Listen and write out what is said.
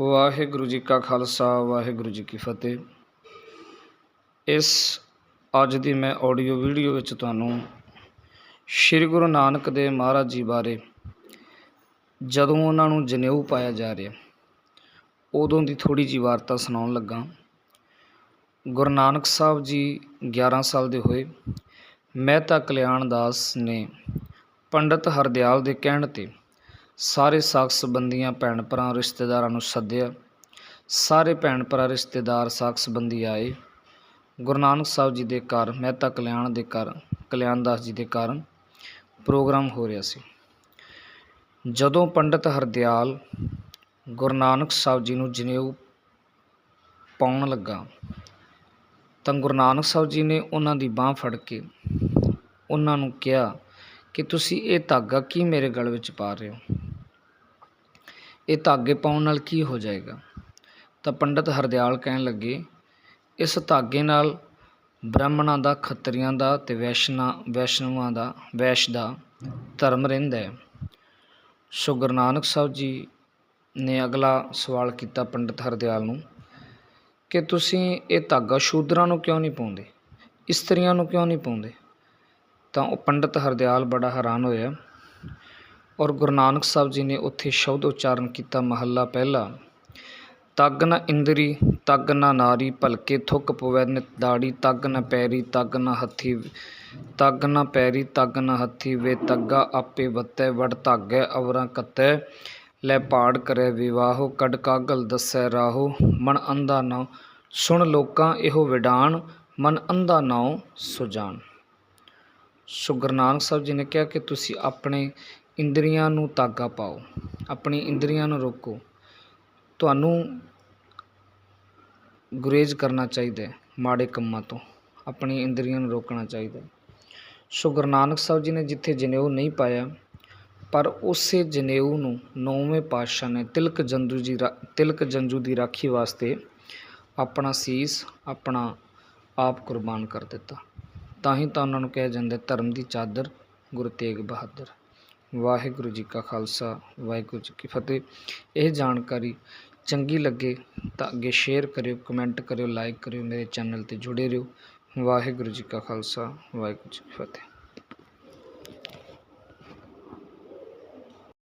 ਵਾਹਿਗੁਰੂ ਜੀ ਕਾ ਖਾਲਸਾ, ਵਾਹਿਗੁਰੂ ਜੀ ਕੀ ਫਤਿਹ। ਇਸ ਅੱਜ ਦੀ ਮੈਂ ਆਡੀਓ ਵੀਡੀਓ ਵਿੱਚ ਤੁਹਾਨੂੰ ਸ੍ਰੀ ਗੁਰੂ ਨਾਨਕ ਦੇਵ ਮਹਾਰਾਜ ਜੀ ਬਾਰੇ ਜਦੋਂ ਉਹਨਾਂ ਨੂੰ ਜਨੇਊ ਪਾਇਆ ਜਾ ਰਿਹਾ, ਉਦੋਂ ਦੀ ਥੋੜੀ ਜਿਹੀ ਵਾਰਤਾ ਸੁਣਾਉਣ ਲੱਗਾ। ਗੁਰੂ ਨਾਨਕ ਸਾਹਿਬ ਜੀ 11 ਸਾਲ ਦੇ ਹੋਏ, ਮਹਿਤਾ ਕਲਿਆਣ ਦਾਸ ਨੇ ਪੰਡਤ ਹਰਦਿਆਲ ਦੇ ਕਹਿਣ ਤੇ ਸਾਰੇ ਸਾਕ ਸੰਬੰਧੀਆਂ ਭੈਣ ਭਰਾ ਰਿਸ਼ਤੇਦਾਰਾਂ ਨੂੰ ਸੱਦਿਆ। ਸਾਰੇ ਭੈਣ ਭਰਾ, ਰਿਸ਼ਤੇਦਾਰ ਸਾਕ ਸੰਬੰਧੀ ਆਏ। ਗੁਰੂ ਨਾਨਕ ਸਾਹਿਬ ਜੀ ਦੇ ਘਰ, ਮਹਿਤਾ ਕਲਿਆਣ ਦੇ ਘਰ, ਕਲਿਆਣ ਦਾਸ ਜੀ ਦੇ ਘਰ ਪ੍ਰੋਗਰਾਮ ਹੋ ਰਿਹਾ ਸੀ। ਜਦੋਂ ਪੰਡਤ ਹਰਦਿਆਲ ਗੁਰੂ ਨਾਨਕ ਸਾਹਿਬ ਜੀ ਨੂੰ ਜਨੇਊ ਪਾਉਣ ਲੱਗਾ, ਤਾਂ ਗੁਰੂ ਨਾਨਕ ਸਾਹਿਬ ਜੀ ਨੇ ਉਹਨਾਂ ਦੀ ਬਾਹ ਫੜ ਕੇ ਉਹਨਾਂ ਨੂੰ ਕਿਹਾ ਕਿ ਤੁਸੀਂ ਇਹ ਧਾਗਾ ਕੀ ਮੇਰੇ ਗਲ ਵਿੱਚ ਪਾ ਰਹੇ ਹੋ? ਇਹ ਧਾਗੇ ਪਾਉਣ ਨਾਲ ਕੀ ਹੋ ਜਾਏਗਾ? ਤਾਂ ਪੰਡਤ ਹਰਦਿਆਲ ਕਹਿਣ ਲੱਗੇ, ਇਸ ਧਾਗੇ ਨਾਲ ਬ੍ਰਾਹਮਣਾਂ ਦਾ, ਖੱਤਰੀਆਂ ਦਾ ਅਤੇ ਵੈਸ਼ਨਾ, ਵੈਸ਼ਨਵਾਂ ਦਾ, ਵੈਸ਼ ਦਾ ਧਰਮ ਰਹਿੰਦਾ ਹੈ। ਸੋ ਗੁਰੂ ਨਾਨਕ ਸਾਹਿਬ ਜੀ ਨੇ ਅਗਲਾ ਸਵਾਲ ਕੀਤਾ ਪੰਡਤ ਹਰਦਿਆਲ ਨੂੰ ਕਿ ਤੁਸੀਂ ਇਹ ਧਾਗਾ ਸ਼ੂਦਰਾਂ ਨੂੰ ਕਿਉਂ ਨਹੀਂ ਪਾਉਂਦੇ? ਇਸਤਰੀਆਂ ਨੂੰ ਕਿਉਂ ਨਹੀਂ ਪਾਉਂਦੇ? ਤਾਂ ਉਹ ਪੰਡਤ ਹਰਦਿਆਲ ਬੜਾ ਹੈਰਾਨ ਹੋਇਆ। ਔਰ ਗੁਰੂ ਨਾਨਕ ਸਾਹਿਬ ਜੀ ਨੇ ਉੱਥੇ ਸ਼ਬਦ ਉਚਾਰਨ ਕੀਤਾ ਮਹੱਲਾ ਪਹਿਲਾ। ਤੱਗ ਨਾ ਇੰਦਰੀ, ਤੱਗ ਨਾ ਨਾਰੀ, ਭਲਕੇ ਥੁੱਕ ਪਵੈ ਨਿਤ ਦਾੜੀ, ਤਗ ਨ ਪੈਰੀ, ਤੱਗ ਨਾ ਹੱਥੀ, ਤੱਗ ਨਾ ਪੈਰੀ, ਤੱਗ ਨਾ ਹੱਥੀ, ਵੇ ਤੱਗਾ ਆਪੇ ਵੱਤੈ ਵੜ ਧਾਗੈ ਅਵਰਾਂ ਕੱਤੈ, ਲੈ ਪਾੜ ਕਰੈ ਵਿਵਾਹੋ ਕਡ ਕਾਗਲ ਦੱਸੈ ਰਾਹੋ, ਮਨ ਅੰਧਾ ਨਾ ਸੁਣ ਲੋਕਾਂ ਇਹੋ ਵਿਡਾਨ ਮਨ ਅੰਧਾ ਨਾਉ ਸੁਜਾਨ ਸੋ ਗੁਰੂ ਨਾਨਕ ਸਾਹਿਬ ਜੀ ਨੇ ਕਿਹਾ ਕਿ ਤੁਸੀਂ ਆਪਣੇ ਇੰਦਰੀਆਂ ਨੂੰ ਤਾਗਾ ਪਾਓ। ਆਪਣੀ ਇੰਦਰੀਆਂ ਨੂੰ ਰੋਕੋ। ਤੁਹਾਨੂੰ ਗੁਰੇਜ਼ ਕਰਨਾ ਚਾਹੀਦਾ ਹੈ ਮਾੜੇ ਕੰਮਾਂ ਤੋਂ। ਆਪਣੀ ਇੰਦਰੀਆਂ ਨੂੰ ਰੋਕਣਾ ਚਾਹੀਦਾ ਸੋ ਗੁਰੂ ਨਾਨਕ ਸਾਹਿਬ ਜੀ ਨੇ ਜਿੱਥੇ ਜਨੇਊ ਨਹੀਂ ਪਾਇਆ, ਪਰ ਉਸੇ ਜਨੇਊ ਨੂੰ ਨੌਵੇਂ ਪਾਤਸ਼ਾਹ ਨੇ ਤਿਲਕ ਜੰਦੂ ਜੀ ਰਾ- ਤਿਲਕ ਜੰਜੂ ਦੀ ਰਾਖੀ ਵਾਸਤੇ ਆਪਣਾ ਸੀਸ, ਆਪਣਾ ਆਪ ਕੁਰਬਾਨ ਕਰ ਦਿੱਤਾ। ਤਾਂ ਹੀ ਤਾਂ ਉਹਨਾਂ ਨੂੰ ਕਿਹਾ ਜਾਂਦਾ ਧਰਮ ਦੀ ਚਾਦਰ ਗੁਰੂ ਤੇਗ ਬਹਾਦਰ। ਵਾਹਿਗੁਰੂ ਜੀ ਕਾ ਖਾਲਸਾ, ਵਾਹਿਗੁਰੂ ਜੀ ਕੀ ਫਤਿਹ। ਇਹ ਜਾਣਕਾਰੀ ਚੰਗੀ ਲੱਗੇ ਤਾਂ ਅੱਗੇ ਸ਼ੇਅਰ ਕਰਿਓ ਕਮੈਂਟ ਕਰਿਓ ਲਾਈਕ ਕਰਿਓ, ਮੇਰੇ ਚੈਨਲ ਤੇ ਜੁੜੇ ਰਹੋ। ਵਾਹਿਗੁਰੂ ਜੀ ਕਾ ਖਾਲਸਾ, ਵਾਹਿਗੁਰੂ ਜੀ ਕੀ ਫਤਿਹ।